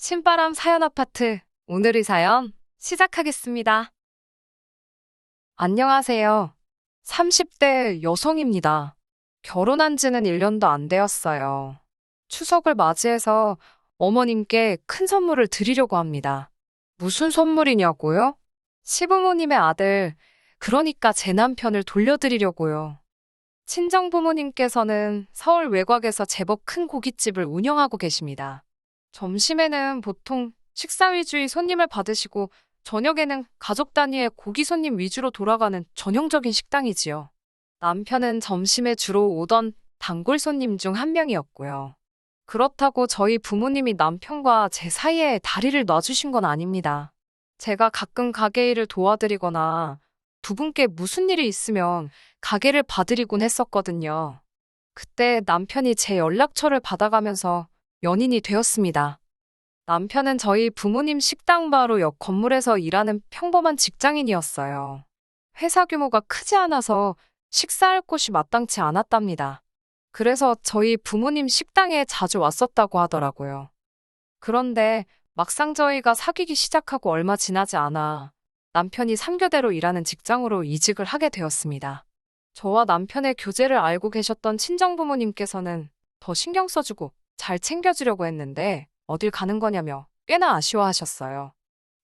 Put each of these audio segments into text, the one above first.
신바람 사연 아파트 오늘의 사연 시작하겠습니다. 안녕하세요. 30대 여성입니다. 결혼한 지는 1년도 안 되었어요. 추석을 맞이해서 어머님께 큰 선물을 드리려고 합니다. 무슨 선물이냐고요? 시부모님의 아들, 그러니까 제 남편을 돌려드리려고요. 친정 부모님께서는 서울 외곽에서 제법 큰 고깃집을 운영하고 계십니다. 점심에는 보통 식사 위주의 손님을 받으시고 저녁에는 가족 단위의 고기 손님 위주로 돌아가는 전형적인 식당이지요. 남편은 점심에 주로 오던 단골 손님 중 한 명이었고요. 그렇다고 저희 부모님이 남편과 제 사이에 다리를 놔주신 건 아닙니다. 제가 가끔 가게 일을 도와드리거나 두 분께 무슨 일이 있으면 가게를 봐드리곤 했었거든요. 그때 남편이 제 연락처를 받아가면서 연인이 되었습니다. 남편은 저희 부모님 식당 바로 옆 건물에서 일하는 평범한 직장인이었어요. 회사 규모가 크지 않아서 식사할 곳이 마땅치 않았답니다. 그래서 저희 부모님 식당에 자주 왔었다고 하더라고요. 그런데 막상 저희가 사귀기 시작하고 얼마 지나지 않아 남편이 3교대로 일하는 직장으로 이직을 하게 되었습니다. 저와 남편의 교제를 알고 계셨던 친정부모님께서는 더 신경 써주고 잘 챙겨주려고 했는데 어딜 가는 거냐며 꽤나 아쉬워하셨어요.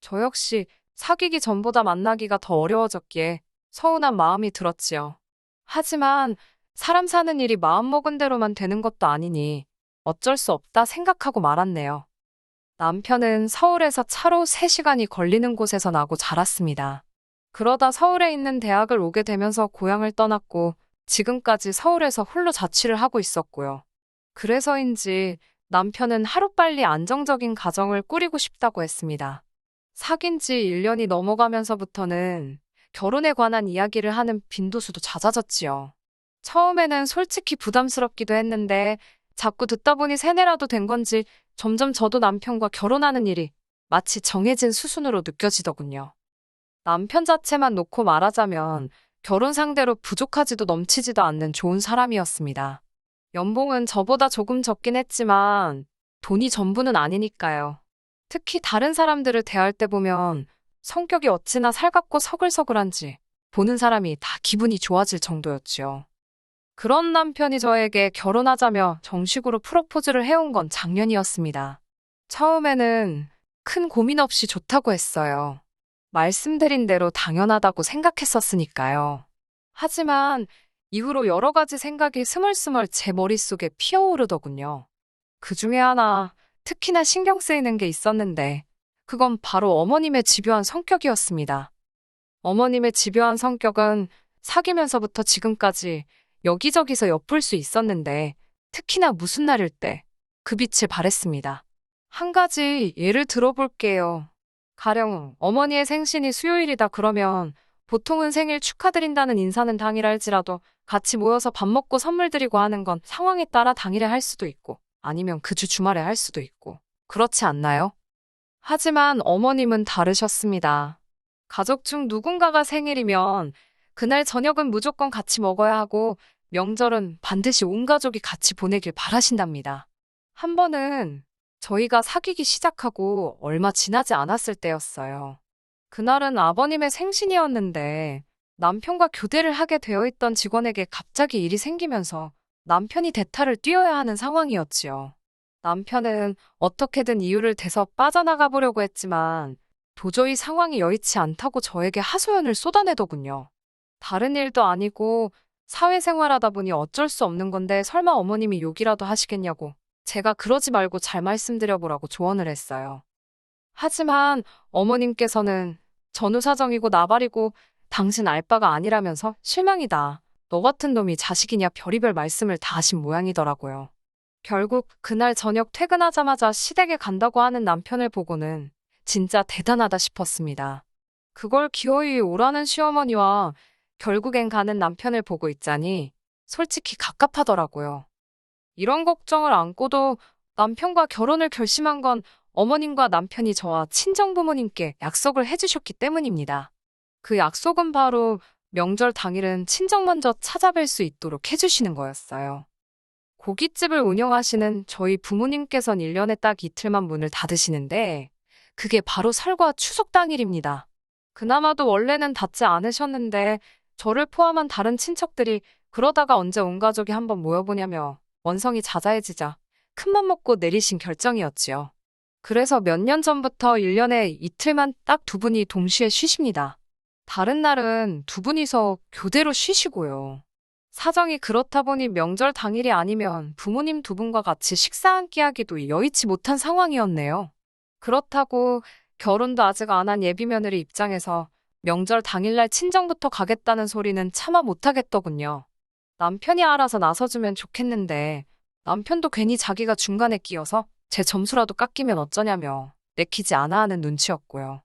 저 역시 사귀기 전보다 만나기가 더 어려워졌기에 서운한 마음이 들었지요. 하지만 사람 사는 일이 마음먹은 대로만 되는 것도 아니니 어쩔 수 없다 생각하고 말았네요. 남편은 서울에서 차로 3시간이 걸리는 곳에서 나고 자랐습니다. 그러다 서울에 있는 대학을 오게 되면서 고향을 떠났고 지금까지 서울에서 홀로 자취를 하고 있었고요. 그래서인지 남편은 하루빨리 안정적인 가정을 꾸리고 싶다고 했습니다. 사귄 지 1년이 넘어가면서부터는 결혼에 관한 이야기를 하는 빈도수도 잦아졌지요. 처음에는 솔직히 부담스럽기도 했는데 자꾸 듣다 보니 세뇌라도 된 건지 점점 저도 남편과 결혼하는 일이 마치 정해진 수순으로 느껴지더군요. 남편 자체만 놓고 말하자면 결혼 상대로 부족하지도 넘치지도 않는 좋은 사람이었습니다. 연봉은 저보다 조금 적긴 했지만 돈이 전부는 아니니까요. 특히 다른 사람들을 대할 때 보면 성격이 어찌나 살갑고 서글서글한지 보는 사람이 다 기분이 좋아질 정도였지요. 그런 남편이 저에게 결혼하자며 정식으로 프로포즈를 해온 건 작년이었습니다. 처음에는 큰 고민 없이 좋다고 했어요. 말씀드린 대로 당연하다고 생각했었으니까요. 하지만 이후로 여러 가지 생각이 스멀스멀 제 머릿속에 피어오르더군요. 그 중에 하나, 특히나 신경 쓰이는 게 있었는데, 그건 바로 어머님의 집요한 성격이었습니다. 어머님의 집요한 성격은 사귀면서부터 지금까지 여기저기서 엿볼 수 있었는데, 특히나 무슨 날일 때 그 빛을 발했습니다. 한 가지 예를 들어볼게요. 가령 어머니의 생신이 수요일이다 그러면 보통은 생일 축하드린다는 인사는 당일 할지라도 같이 모여서 밥 먹고 선물 드리고 하는 건 상황에 따라 당일에 할 수도 있고 아니면 그 주 주말에 할 수도 있고 그렇지 않나요? 하지만 어머님은 다르셨습니다. 가족 중 누군가가 생일이면 그날 저녁은 무조건 같이 먹어야 하고 명절은 반드시 온 가족이 같이 보내길 바라신답니다. 한 번은 저희가 사귀기 시작하고 얼마 지나지 않았을 때였어요. 그날은 아버님의 생신이었는데 남편과 교대를 하게 되어 있던 직원에게 갑자기 일이 생기면서 남편이 대타를 뛰어야 하는 상황이었지요. 남편은 어떻게든 이유를 대서 빠져나가 보려고 했지만 도저히 상황이 여의치 않다고 저에게 하소연을 쏟아내더군요. 다른 일도 아니고 사회생활하다 보니 어쩔 수 없는 건데 설마 어머님이 욕이라도 하시겠냐고 제가 그러지 말고 잘 말씀드려보라고 조언을 했어요. 하지만 어머님께서는 전후 사정이고 나발이고 당신 알바가 아니라면서 실망이다. 너 같은 놈이 자식이냐 별의별 말씀을 다 하신 모양이더라고요. 결국 그날 저녁 퇴근하자마자 시댁에 간다고 하는 남편을 보고는 진짜 대단하다 싶었습니다. 그걸 기어이 오라는 시어머니와 결국엔 가는 남편을 보고 있자니 솔직히 갑갑하더라고요. 이런 걱정을 안고도 남편과 결혼을 결심한 건 어머님과 남편이 저와 친정부모님께 약속을 해주셨기 때문입니다. 그 약속은 바로 명절 당일은 친정 먼저 찾아뵐 수 있도록 해주시는 거였어요. 고깃집을 운영하시는 저희 부모님께선 1년에 딱 이틀만 문을 닫으시는데 그게 바로 설과 추석 당일입니다. 그나마도 원래는 닫지 않으셨는데 저를 포함한 다른 친척들이 그러다가 언제 온 가족이 한번 모여보냐며 원성이 자자해지자 큰맘 먹고 내리신 결정이었지요. 그래서 몇 년 전부터 1년에 이틀만 딱 두 분이 동시에 쉬십니다. 다른 날은 두 분이서 교대로 쉬시고요. 사정이 그렇다 보니 명절 당일이 아니면 부모님 두 분과 같이 식사 한 끼 하기도 여의치 못한 상황이었네요. 그렇다고 결혼도 아직 안 한 예비 며느리 입장에서 명절 당일날 친정부터 가겠다는 소리는 차마 못하겠더군요. 남편이 알아서 나서주면 좋겠는데 남편도 괜히 자기가 중간에 끼어서 제 점수라도 깎이면 어쩌냐며 내키지 않아 하는 눈치였고요.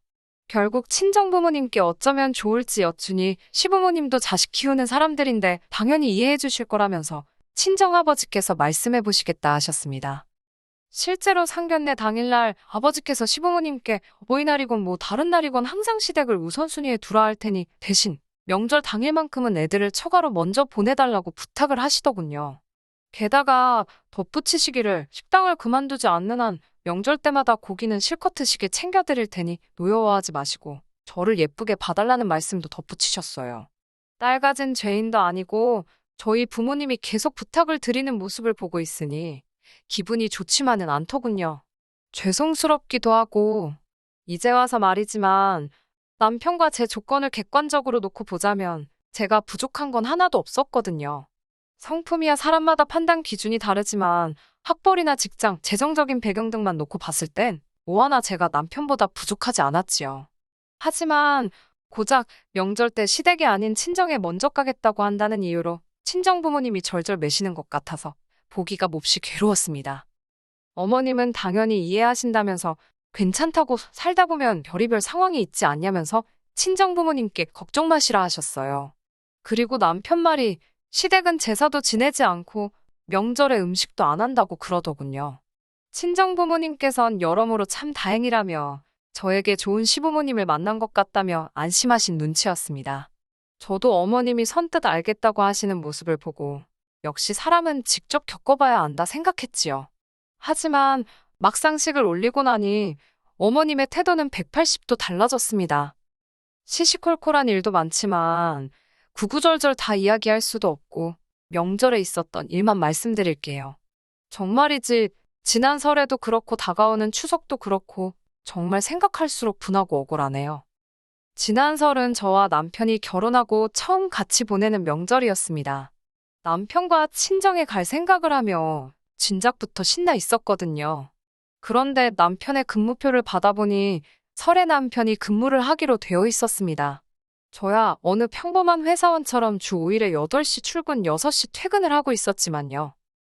결국 친정부모님께 어쩌면 좋을지 여쭈니 시부모님도 자식 키우는 사람들인데 당연히 이해해 주실 거라면서 친정아버지께서 말씀해 보시겠다 하셨습니다. 실제로 상견례 당일날 아버지께서 시부모님께 어버이날이건 뭐 다른 날이건 항상 시댁을 우선순위에 두라 할 테니 대신 명절 당일만큼은 애들을 처가로 먼저 보내달라고 부탁을 하시더군요. 게다가 덧붙이시기를 식당을 그만두지 않는 한 명절 때마다 고기는 실컷 드시게 챙겨드릴 테니 노여워하지 마시고 저를 예쁘게 봐달라는 말씀도 덧붙이셨어요. 딸 가진 죄인도 아니고 저희 부모님이 계속 부탁을 드리는 모습을 보고 있으니 기분이 좋지만은 않더군요. 죄송스럽기도 하고 이제 와서 말이지만 남편과 제 조건을 객관적으로 놓고 보자면 제가 부족한 건 하나도 없었거든요. 성품이야 사람마다 판단 기준이 다르지만 학벌이나 직장, 재정적인 배경 등만 놓고 봤을 땐뭐 하나 제가 남편보다 부족하지 않았지요. 하지만 고작 명절 때 시댁이 아닌 친정에 먼저 가겠다고 한다는 이유로 친정 부모님이 절절 매시는 것 같아서 보기가 몹시 괴로웠습니다. 어머님은 당연히 이해하신다면서 괜찮다고 살다 보면 별의별 상황이 있지 않냐면서 친정 부모님께 걱정 마시라 하셨어요. 그리고 남편 말이 시댁은 제사도 지내지 않고 명절에 음식도 안 한다고 그러더군요. 친정 부모님께선 여러모로 참 다행이라며 저에게 좋은 시부모님을 만난 것 같다며 안심하신 눈치였습니다. 저도 어머님이 선뜻 알겠다고 하시는 모습을 보고 역시 사람은 직접 겪어봐야 안다 생각했지요. 하지만 막상식을 올리고 나니 어머님의 태도는 180도 달라졌습니다. 시시콜콜한 일도 많지만 구구절절 다 이야기할 수도 없고 명절에 있었던 일만 말씀드릴게요. 정말이지 지난 설에도 그렇고 다가오는 추석도 그렇고 정말 생각할수록 분하고 억울하네요. 지난 설은 저와 남편이 결혼하고 처음 같이 보내는 명절이었습니다. 남편과 친정에 갈 생각을 하며 진작부터 신나 있었거든요. 그런데 남편의 근무표를 받아보니 설에 남편이 근무를 하기로 되어 있었습니다. 저야 어느 평범한 회사원처럼 주 5일에 8시 출근 6시 퇴근을 하고 있었지만요.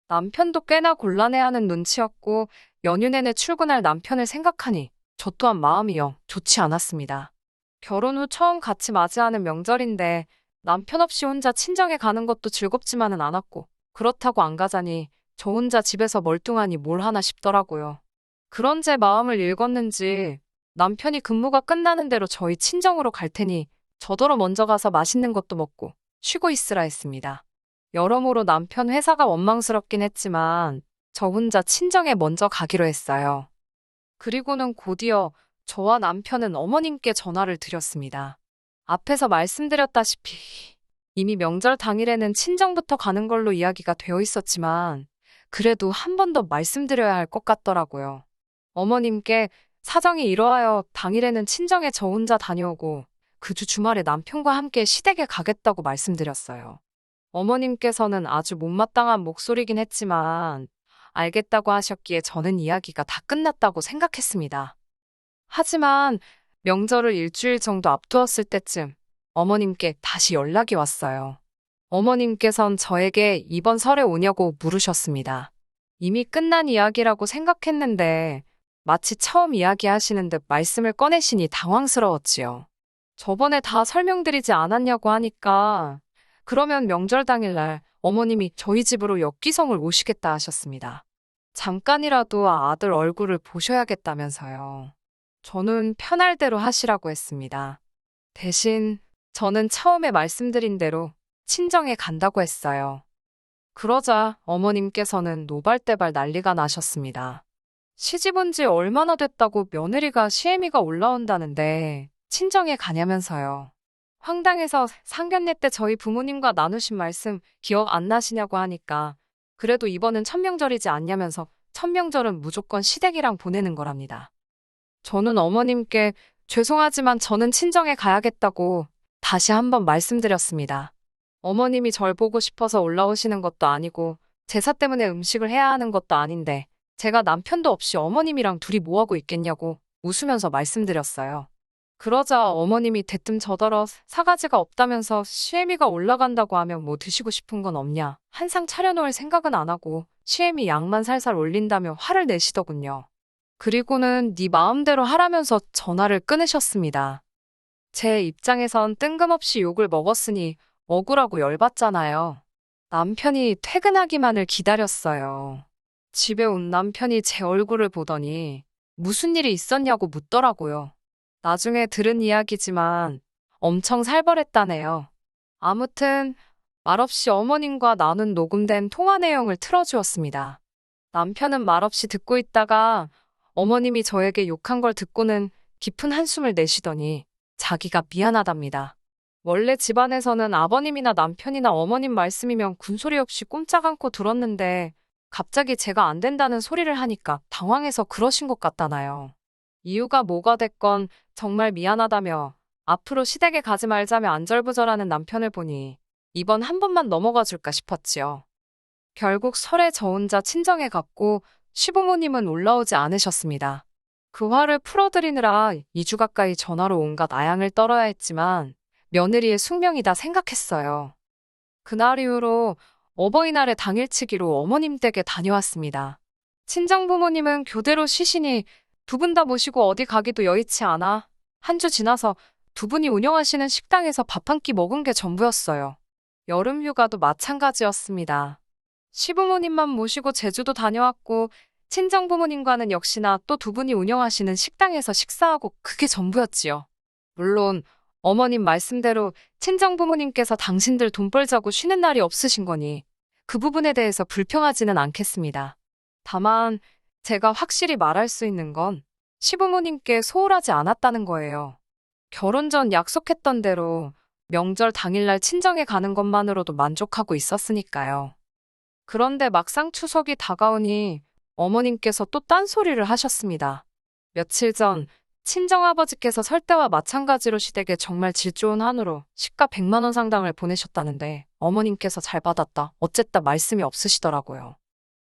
남편도 꽤나 곤란해하는 눈치였고 연휴 내내 출근할 남편을 생각하니 저 또한 마음이 영 좋지 않았습니다. 결혼 후 처음 같이 맞이하는 명절인데 남편 없이 혼자 친정에 가는 것도 즐겁지만은 않았고 그렇다고 안 가자니 저 혼자 집에서 멀뚱하니 뭘 하나 싶더라고요. 그런 제 마음을 읽었는지 남편이 근무가 끝나는 대로 저희 친정으로 갈 테니 저더러 먼저 가서 맛있는 것도 먹고 쉬고 있으라 했습니다. 여러모로 남편 회사가 원망스럽긴 했지만 저 혼자 친정에 먼저 가기로 했어요. 그리고는 곧이어 저와 남편은 어머님께 전화를 드렸습니다. 앞에서 말씀드렸다시피 이미 명절 당일에는 친정부터 가는 걸로 이야기가 되어 있었지만 그래도 한 번 더 말씀드려야 할 것 같더라고요. 어머님께 사정이 이러하여 당일에는 친정에 저 혼자 다녀오고 그 주 주말에 남편과 함께 시댁에 가겠다고 말씀드렸어요. 어머님께서는 아주 못마땅한 목소리긴 했지만 알겠다고 하셨기에 저는 이야기가 다 끝났다고 생각했습니다. 하지만 명절을 일주일 정도 앞두었을 때쯤 어머님께 다시 연락이 왔어요. 어머님께선 저에게 이번 설에 오냐고 물으셨습니다. 이미 끝난 이야기라고 생각했는데 마치 처음 이야기하시는 듯 말씀을 꺼내시니 당황스러웠지요. 저번에 다 설명드리지 않았냐고 하니까 그러면 명절 당일날 어머님이 저희 집으로 역기성을 오시겠다 하셨습니다. 잠깐이라도 아들 얼굴을 보셔야겠다면서요. 저는 편할 대로 하시라고 했습니다. 대신 저는 처음에 말씀드린 대로 친정에 간다고 했어요. 그러자 어머님께서는 노발대발 난리가 나셨습니다. 시집 온 지 얼마나 됐다고 며느리가 시애미가 올라온다는데 친정에 가냐면서요. 황당해서 상견례 때 저희 부모님과 나누신 말씀 기억 안 나시냐고 하니까 그래도 이번은 천명절이지 않냐면서 천명절은 무조건 시댁이랑 보내는 거랍니다. 저는 어머님께 죄송하지만 저는 친정에 가야겠다고 다시 한번 말씀드렸습니다. 어머님이 절 보고 싶어서 올라오시는 것도 아니고 제사 때문에 음식을 해야 하는 것도 아닌데 제가 남편도 없이 어머님이랑 둘이 뭐하고 있겠냐고 웃으면서 말씀드렸어요. 그러자 어머님이 대뜸 저더러 사가지가 없다면서 시애미가 올라간다고 하면 뭐 드시고 싶은 건 없냐. 한상 차려놓을 생각은 안 하고 시애미 양만 살살 올린다며 화를 내시더군요. 그리고는 네 마음대로 하라면서 전화를 끊으셨습니다. 제 입장에선 뜬금없이 욕을 먹었으니 억울하고 열받잖아요. 남편이 퇴근하기만을 기다렸어요. 집에 온 남편이 제 얼굴을 보더니 무슨 일이 있었냐고 묻더라고요. 나중에 들은 이야기지만 엄청 살벌했다네요. 아무튼 말없이 어머님과 나눈 녹음된 통화 내용을 틀어주었습니다. 남편은 말없이 듣고 있다가 어머님이 저에게 욕한 걸 듣고는 깊은 한숨을 내쉬더니 자기가 미안하답니다. 원래 집안에서는 아버님이나 남편이나 어머님 말씀이면 군소리 없이 꼼짝 않고 들었는데 갑자기 제가 안 된다는 소리를 하니까 당황해서 그러신 것 같다나요. 이유가 뭐가 됐건 정말 미안하다며 앞으로 시댁에 가지 말자며 안절부절하는 남편을 보니 이번 한 번만 넘어가 줄까 싶었지요. 결국 설에 저 혼자 친정에 갔고 시부모님은 올라오지 않으셨습니다. 그 화를 풀어드리느라 2주 가까이 전화로 온갖 아양을 떨어야 했지만 며느리의 숙명이다 생각했어요. 그날 이후로 어버이날의 당일치기로 어머님 댁에 다녀왔습니다. 친정 부모님은 교대로 쉬시니 두 분 다 모시고 어디 가기도 여의치 않아 한 주 지나서 두 분이 운영하시는 식당에서 밥 한 끼 먹은 게 전부였어요. 여름 휴가도 마찬가지였습니다. 시부모님만 모시고 제주도 다녀왔고 친정 부모님과는 역시나 또 두 분이 운영하시는 식당에서 식사하고 그게 전부였지요. 물론 어머님 말씀대로 친정 부모님께서 당신들 돈 벌자고 쉬는 날이 없으신 거니 그 부분에 대해서 불평하지는 않겠습니다. 다만 제가 확실히 말할 수 있는 건 시부모님께 소홀하지 않았다는 거예요. 결혼 전 약속했던 대로 명절 당일날 친정에 가는 것만으로도 만족하고 있었으니까요. 그런데 막상 추석이 다가오니 어머님께서 또 딴소리를 하셨습니다. 며칠 전 친정아버지께서 설 때와 마찬가지로 시댁에 정말 질 좋은 한우로 시가 100만 원 상당을 보내셨다는데 어머님께서 잘 받았다 어쨌다 말씀이 없으시더라고요.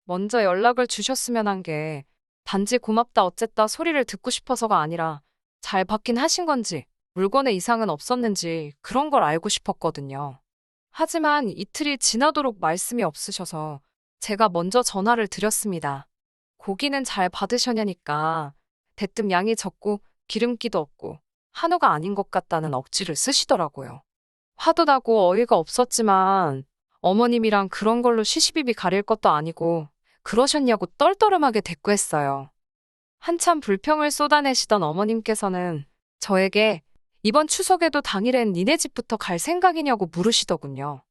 먼저 연락을 주셨으면 한 게 단지 고맙다 어쨌다 소리를 듣고 싶어서가 아니라 잘 받긴 하신 건지 물건에 이상은 없었는지 그런 걸 알고 싶었거든요. 하지만 이틀이 지나도록 말씀이 없으셔서 제가 먼저 전화를 드렸습니다. 고기는 잘 받으셨냐니까 대뜸 양이 적고 기름기도 없고 한우가 아닌 것 같다는 억지를 쓰시더라고요. 화도 나고 어이가 없었지만 어머님이랑 그런 걸로 시시비비 가릴 것도 아니고 그러셨냐고 떨떠름하게 대꾸했어요. 한참 불평을 쏟아내시던 어머님께서는 저에게 이번 추석에도 당일엔 니네 집부터 갈 생각이냐고 물으시더군요.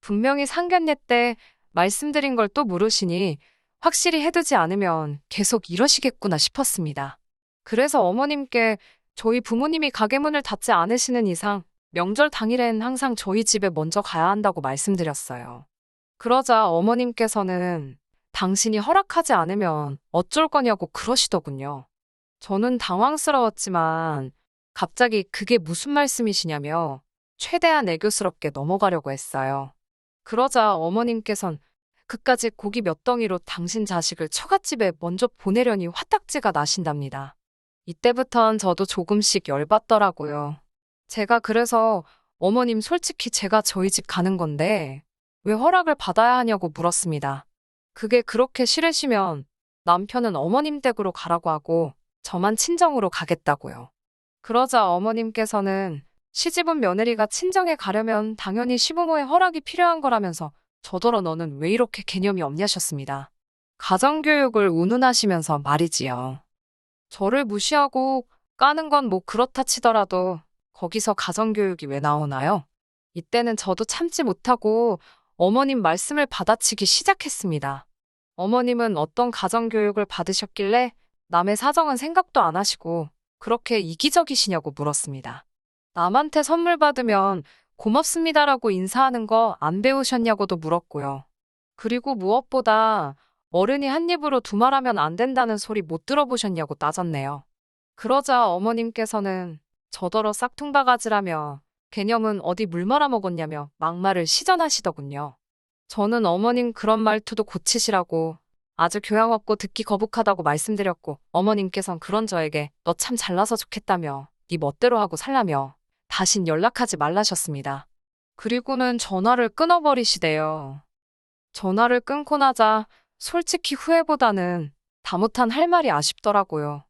분명히 상견례 때 말씀드린 걸 또 물으시니 확실히 해두지 않으면 계속 이러시겠구나 싶었습니다. 그래서 어머님께 저희 부모님이 가게 문을 닫지 않으시는 이상 명절 당일엔 항상 저희 집에 먼저 가야 한다고 말씀드렸어요. 그러자 어머님께서는 당신이 허락하지 않으면 어쩔 거냐고 그러시더군요. 저는 당황스러웠지만 갑자기 그게 무슨 말씀이시냐며 최대한 애교스럽게 넘어가려고 했어요. 그러자 어머님께선 그까지 고기 몇 덩이로 당신 자식을 처갓집에 먼저 보내려니 화딱지가 나신답니다. 이때부턴 저도 조금씩 열받더라고요. 제가 그래서 어머님 솔직히 제가 저희 집 가는 건데 왜 허락을 받아야 하냐고 물었습니다. 그게 그렇게 싫으시면 남편은 어머님 댁으로 가라고 하고 저만 친정으로 가겠다고요. 그러자 어머님께서는 시집은 며느리가 친정에 가려면 당연히 시부모의 허락이 필요한 거라면서 저더러 너는 왜 이렇게 개념이 없냐셨습니다. 가정교육을 운운하시면서 말이지요. 저를 무시하고 까는 건 뭐 그렇다 치더라도 거기서 가정교육이 왜 나오나요? 이때는 저도 참지 못하고 어머님 말씀을 받아치기 시작했습니다. 어머님은 어떤 가정교육을 받으셨길래 남의 사정은 생각도 안 하시고 그렇게 이기적이시냐고 물었습니다. 남한테 선물 받으면 고맙습니다라고 인사하는 거 안 배우셨냐고도 물었고요. 그리고 무엇보다 어른이 한 입으로 두 말하면 안 된다는 소리 못 들어보셨냐고 따졌네요. 그러자 어머님께서는 저더러 싹퉁바가지라며 개념은 어디 물 말아 먹었냐며 막말을 시전하시더군요. 저는 어머님 그런 말투도 고치시라고 아주 교양 없고 듣기 거북하다고 말씀드렸고 어머님께선 그런 저에게 너 참 잘나서 좋겠다며 네 멋대로 하고 살라며 다신 연락하지 말라셨습니다. 그리고는 전화를 끊어버리시대요. 전화를 끊고 나자 솔직히 후회보다는 다 못한 할 말이 아쉽더라고요.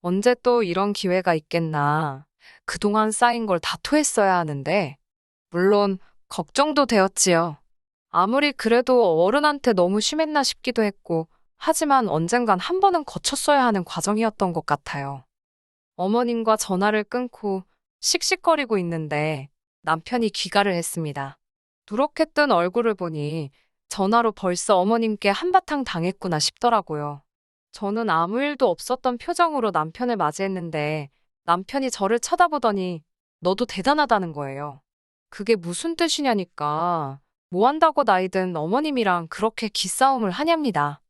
언제 또 이런 기회가 있겠나. 그동안 쌓인 걸 다 토했어야 하는데, 물론 걱정도 되었지요. 아무리 그래도 어른한테 너무 심했나 싶기도 했고, 하지만 언젠간 한 번은 거쳤어야 하는 과정이었던 것 같아요. 어머님과 전화를 끊고 씩씩거리고 있는데 남편이 귀가를 했습니다. 누렇게 뜬 얼굴을 보니 전화로 벌써 어머님께 한바탕 당했구나 싶더라고요. 저는 아무 일도 없었던 표정으로 남편을 맞이했는데 남편이 저를 쳐다보더니 너도 대단하다는 거예요. 그게 무슨 뜻이냐니까 뭐 한다고 나이든 어머님이랑 그렇게 기싸움을 하냐입니다.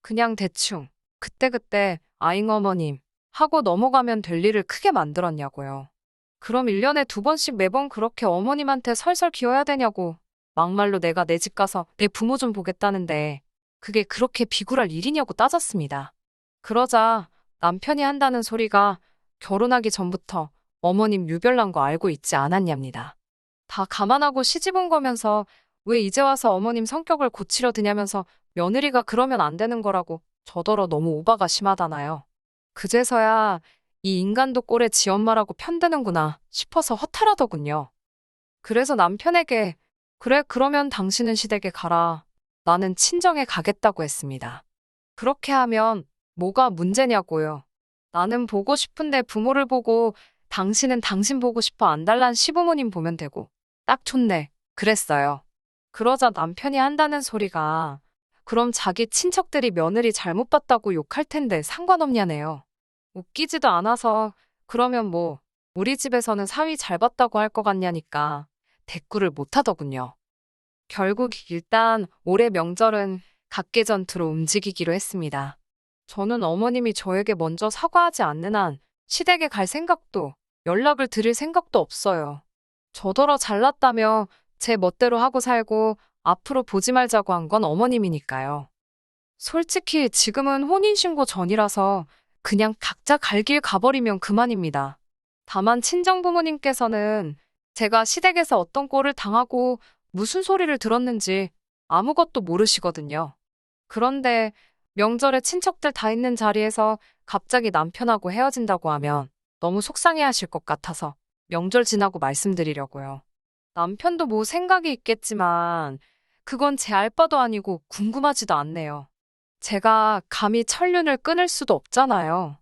그냥 대충 그때그때 아잉 어머님 하고 넘어가면 될 일을 크게 만들었냐고요. 그럼 1년에 두 번씩 매번 그렇게 어머님한테 설설 기어야 되냐고 막말로 내가 내 집 가서 내 부모 좀 보겠다는데 그게 그렇게 비굴할 일이냐고 따졌습니다. 그러자 남편이 한다는 소리가 결혼하기 전부터 어머님 유별난 거 알고 있지 않았냐입니다. 다 감안하고 시집 온 거면서 왜 이제 와서 어머님 성격을 고치려 드냐면서 며느리가 그러면 안 되는 거라고 저더러 너무 오바가 심하다나요. 그제서야 이 인간도 꼴에 지 엄마라고 편드는구나 싶어서 허탈하더군요. 그래서 남편에게 그래 그러면 당신은 시댁에 가라. 나는 친정에 가겠다고 했습니다. 그렇게 하면 뭐가 문제냐고요. 나는 보고 싶은데 부모를 보고 당신은 당신 보고 싶어 안달난 시부모님 보면 되고 딱 좋네. 그랬어요. 그러자 남편이 한다는 소리가 그럼 자기 친척들이 며느리 잘못 봤다고 욕할 텐데 상관없냐네요. 웃기지도 않아서 그러면 뭐 우리 집에서는 사위 잘 봤다고 할 것 같냐니까 대꾸를 못 하더군요. 결국 일단 올해 명절은 각계전투로 움직이기로 했습니다. 저는 어머님이 저에게 먼저 사과하지 않는 한 시댁에 갈 생각도 연락을 드릴 생각도 없어요. 저더러 잘났다며 제 멋대로 하고 살고 앞으로 보지 말자고 한 건 어머님이니까요. 솔직히 지금은 혼인신고 전이라서 그냥 각자 갈 길 가버리면 그만입니다. 다만 친정부모님께서는 제가 시댁에서 어떤 꼴을 당하고 무슨 소리를 들었는지 아무것도 모르시거든요. 그런데 명절에 친척들 다 있는 자리에서 갑자기 남편하고 헤어진다고 하면 너무 속상해 하실 것 같아서 명절 지나고 말씀드리려고요. 남편도 뭐 생각이 있겠지만 그건 제 알바도 아니고 궁금하지도 않네요. 제가 감히 천륜을 끊을 수도 없잖아요.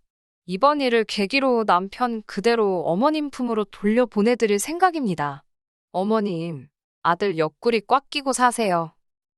이번 일을 계기로 남편 그대로 어머님 품으로 돌려보내드릴 생각입니다. 어머님, 아들 옆구리 꽉 끼고 사세요.